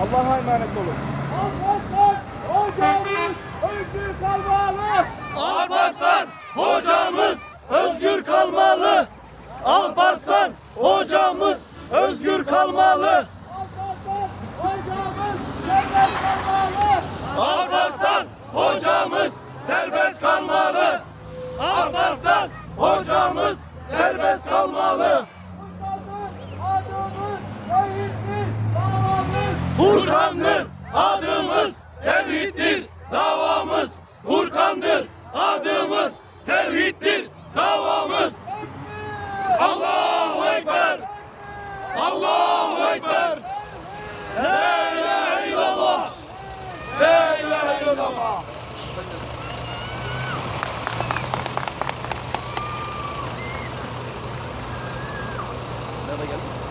Allah'a emanet olun. Alparslan hocamız özgür kalmalı. Alparslan hocamız özgür kalmalı. Alparslan hocamız özgür kalmalı. Alparslan hocamız serbest kalmalı. Alparslan hocamız serbest kalmalı. Alparslan hocamız serbest kalmalı. Furkan'dır adımız tevhiddir davamız. Furkan'dır adımız tevhiddir davamız. Allahu Ekber. Allahu Ekber. La ilahe illallah. La ilahe illallah. Nerede gelmiş?